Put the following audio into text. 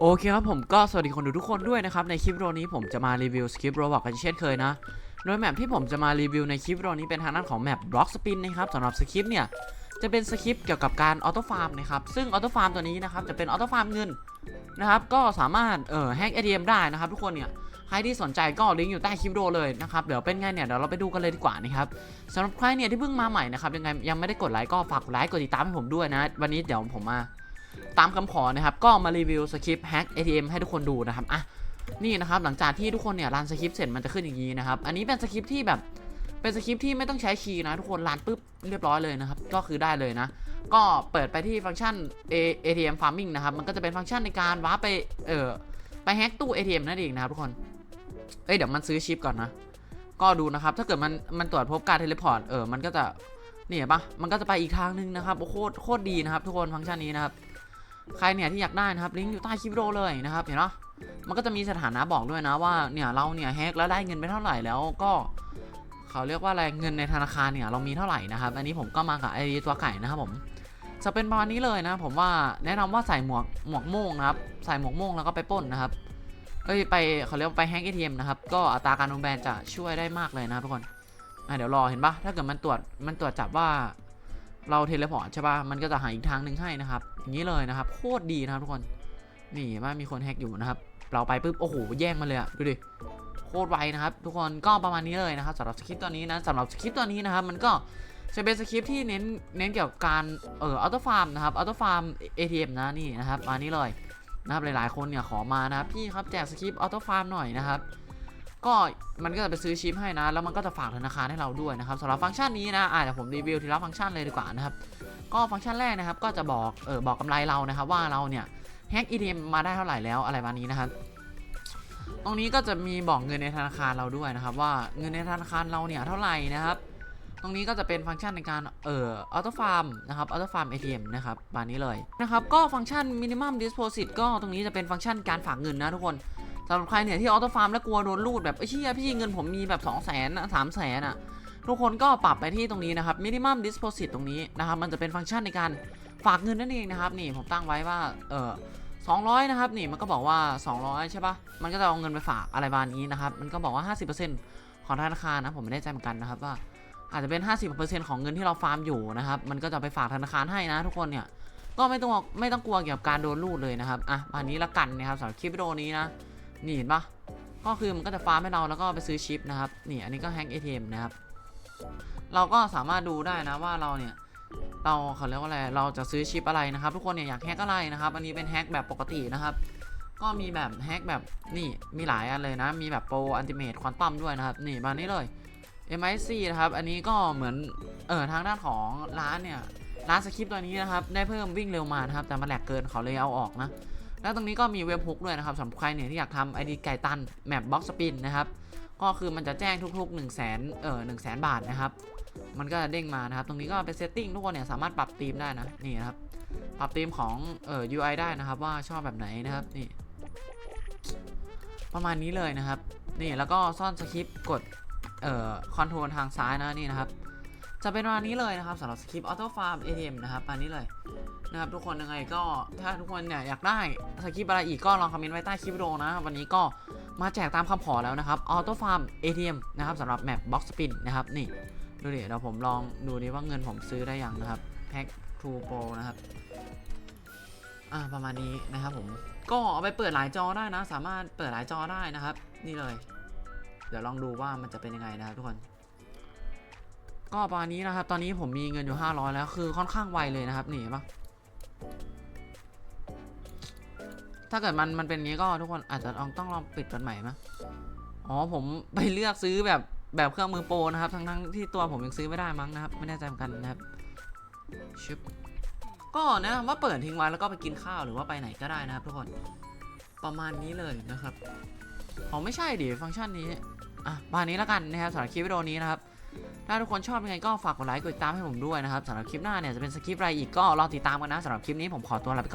โอเคครับผมก็สวัสดีคนดูทุกคนด้วยนะครับ ในคลิปโอนี้ผมจะมารีวิวสคริปต์โรบอกกันเช่นเคยนะ โดยแมปที่ผมจะมารีวิวในคลิปโอนี้เป็นทางด้านของแมปบล็อกสปินนะครับสำหรับสคริปต์เนี่ยจะเป็นสคริปต์เกี่ยวกับการออโต้ฟาร์มนะครับ ซึ่งออโต้ฟาร์มตัวนี้นะครับจะเป็นออโต้ฟาร์มเงินนะครับก็สามารถเอ่อแฮก ATM ได้นะครับทุกคนเนี่ยใครที่สนใจก็ลิงก์อยู่ใต้คลิปวิดีโอเลยนะครับเดี๋ยวเป็นไงเนี่ยเดี๋ยวเราไปดูกันเลยดีกว่านะครับสำหรับใครเนี่ยที่เพิ่งมาใหม่นะครับยังไงยังไม่ได้กดไลค์ก็ฝากกดไลค์กดติดตามให้ผมด้วยนะ วันนี้เดี๋ยวผมมา ตามคำขอนะครับ ก็มารีวิวสคริปต์แฮก ATM ให้ทุกคนดูนะครับอะนี่นะครับหลังจากที่ทุกคนเนี่ยรันสคริปต์เสร็จมันจะขึ้นอย่างนี้นะครับ อันนี้เป็นสคริปต์ที่แบบเป็นสคริปต์ที่ไม่ต้องใช้คีย์นะ ทุกคนรันปุ๊บเรียบร้อยเลยนะครับ ก็คือได้เลยนะ ก็เปิดไปที่ฟังก์ชัน A- ATM Farming นะครับ มันก็จะเป็นฟังก์ชันในการว้าร์ปไปเอ่อไปแฮกตู้ ATM นั่นเองนะครับทุกคน เอ้ยเดี๋ยวมันซื้อชิปก่อนนะ ก็ดูนะครับ ถ้าเกิดมันมันตรวจพบการเทเลพอร์ตเออมันก็จะนี่เห็นปะมันก็จะไปอีกทางนึงนะครับโอ้โคตรโคตรดีนะครับ ทุกคนฟังก์ชันนี้นะครับ ใครเนี่ยที่อยากได้นะครับลิงก์อยู่ใต้คลิปวิดีโอเลยนะครับเห็นปะมันก็จะมีสถานะบอกด้วยนะว่าเนี่ยเราเนี่ยแฮกแล้วได้เงินไปเท่าไหร่แล้วก็เขาเรียกว่าอะไรเงินในธนาคารเนี่ยเรามีเท่าไหร่นะครับ อันนี้ผมก็มากับไอตัวไก่นะครับผมจะเป็นประมาณนี้เลยนะผมว่าแนะนำว่าใส่หมวกหมวกโม่งนะครับใส่หมวกโม่งแล้วก็ไปป้นนะครับเอ้ยไปเขาเรียกว่าไปแฮกเอทีเอ็มนะครับก็อัตราการโดนแบนจะช่วยได้มากเลยนะครับทุกคนอะเดี๋ยวรอเห็นปะถ้าเกิดมันตรวจมันตรวจจับว่า เราเทเลพอร์ตใช่ปะมันก็จะหาอีกทางหนึ่งให้นะครับ อย่างนี้เลยนะครับ โคตรดีนะครับทุกคน นี่ว่ามีคนแฮกอยู่นะครับ เราไปปุ๊บ โอ้โห แย่งมาเลยอะดูดิ โคตรไวนะครับ ทุกคน ก็ประมาณนี้เลยนะครับสำหรับสคริปต์ตัวนี้นะสำหรับสคริปต์ตัวนี้นะครับ มันก็จะเป็นสคริปต์ที่เน้น เน้นเกี่ยวกับการเอ่อออโต้ฟาร์มนะครับออโต้ฟาร์ม ATM นะนี่นะครับมานี้เลยนะครับหลายๆคนเนี่ยขอมานะครับพี่ครับแจกสคริปต์ออโต้ฟาร์มหน่อยนะครับ ก็มันก็จะไปซื้อชิปให้นะ แล้วมันก็จะฝากธนาคารให้เราด้วยนะครับสำหรับฟังก์ชันนี้นะอ่าเดี๋ยวผมรีวิวทีละฟังก์ชันเลยดีกว่านะครับ ก็ฟังก์ชันแรกนะครับ ก็จะบอกเออบอกกำไรเรานะครับ ว่าเราเนี่ยแฮก ATM มาได้เท่าไหร่แล้วอะไรประมาณนี้นะครับ ตรงนี้ก็จะมีบอกเงินในธนาคารเราด้วยนะครับ ว่าเงินในธนาคารเราเนี่ยเท่าไหร่นะครับ ตรงนี้ก็จะเป็นฟังก์ชันในการเอ่อออโต้ฟาร์มนะครับออโต้ฟาร์ม ATM นะครับประมาณนี้เลยนะครับ ก็ฟังก์ชัน minimum deposit ก็ตรงนี้จะเป็นฟังก์ชันการฝากเงินนะทุกคน สำหรับใครเนี่ยที่ออโต้ฟาร์มแล้วกลัวโดนลูดแบบไอ้เชี่ยพี่เงินผมมีแบบ 2 0 0 0 0 0 3 0 0 0 0อะทุกคนก็ปรับไปที่ตรงนี้นะครับ minimum deposit ตรงนี้นะครับ มันจะเป็นฟังก์ชันในการฝากเงินนั่นเองนะครับ นี่ผมตั้งไว้ว่าเออ200 นะครับ นี่มันก็บอกว่า 200 ใช่ปะมันก็จะเอาเงินไปฝากอะไรประมาณนี้นะครับ มันก็บอกว่า 50%ของธนาคารนะ ผมไม่แน่ใจเหมือนกันนะครับว่า อาจจะเป็น 50%ของเงินที่เราฟาร์มอยู่นะครับ มันก็จะไปฝากธนาคารให้นะ ทุกคนเนี่ย ก็ไม่ต้องไม่ต้องกลัวเกี่ยวกับการโดนลูดเลยนะครับ อะมานี้ละกันนะครับสำหรับคลิปวิดีโอนี้นะ นี่เห็นปะก็คือมันก็จะฟาร์มให้เราแล้วก็ไปซื้อชิปนะครับ นี่อันนี้ก็แฮก ATM นะครับ เราก็สามารถดูได้นะว่าเราเนี่ย เราเขาเรียกว่าอะไร เราจะซื้อชิปอะไรนะครับ ทุกคนเนี่ยอยากแฮกอะไรนะครับ อันนี้เป็นแฮกแบบปกตินะครับ ก็มีแบบแฮกแบบนี่มีหลายอันเลยนะ มีแบบโปรอันติเมทควอนตัมด้วยนะครับ นี่มานี้เลย MIC นะครับ อันนี้ก็เหมือนเออทางด้านของร้านเนี่ยร้านสคริปต์ตัวนี้นะครับ ได้เพิ่มวิ่งเร็วมานะครับ แต่มันแหลกเกินเขาเลยเอาออกนะ แล้วตรงนี้ก็มีเว็บฮุกด้วยนะครับสำหรับใครเนี่ยที่อยากทำไอดีไก่ตันแมปบ็อกสปินนะครับก็คือมันจะแจ้งทุกๆ1 0 0 0 0แสนเอ่อหนึ่งแสนบาทนะครับมันก็จะเด้งมานะครับ ตรงนี้ก็เป็นเซตติ้งทุกคนเนี่ยสามารถปรับธีมได้นะนี่นะครับปรับธีมของเอ่อ UI ได้นะครับ ว่าชอบแบบไหนนะครับนี่ ประมาณนี้เลยนะครับ นี่แล้วก็ซ่อนสคริปต์กดเอ่อคอนโทรลทางซ้ายนะนี่นะครับ จะเป็นประมาณนี้เลยนะครับสำหรับสคริปต์ออโต้ฟาร์ม ATM นะครับประมาณนี้เลยนะครับทุกคนยังไงก็ถ้าทุกคนเนี่ยอยากได้สคริปต์อะไรอีกก็ลองคอมเมนต์ไว้ใต้คลิปวิดีโอนะ วันนี้ก็มาแจกตามคำขอแล้วนะครับออโต้ฟาร์ม ATM นะครับสำหรับแมปบ็อกสปินนะครับนี่ดูดิเดี๋ยวผมลองดูดิว่าเงินผมซื้อได้ยังนะครับแพ็คทูโปรนะครับอ่าประมาณนี้นะครับผมก็เอาไปเปิดหลายจอได้นะ สามารถเปิดหลายจอได้นะครับ นี่เลย เดี๋ยวลองดูว่ามันจะเป็นยังไงนะครับทุกคน ก็ประมาณนี้นะครับ ตอนนี้ผมมีเงินอยู่ 500 แล้วคือค่อนข้างไวเลยนะครับนี่ปะถ้าเกิดมันมันเป็นงนี้ก็ทุกคนอาจจะลองต้องลองปิดกันใหม่ไหมอ๋อผมไปเลือกซื้อแบบแบบเครื่องมือโปรนะครับ ทั้งทั้งที่ตัวผมยังซื้อไม่ได้มั้งนะครับ ไม่แน่ใจเหมือนกันนะครับชึบก็นะว่าเปิดทิ้งไว้แล้วก็ไปกินข้าวหรือว่าไปไหนก็ได้นะครับทุกคนประมาณนี้เลยนะครับอ๋อไม่ใช่ดิฟังก์ชันนี้อะประมาณนี้แล้วกันนะครับสำหรับคลิปวิดีโอนี้นะครับ ถ้าทุกคนชอบยังไงก็ฝากกดไลค์กดติดตามให้ผมด้วยนะครับสำหรับคลิปหน้าเนี่ยจะเป็นสคริปต์อะไรอีกก็รอติดตามกันนะสำหรับคลิปนี้ผมขอตัวลาไปก่อน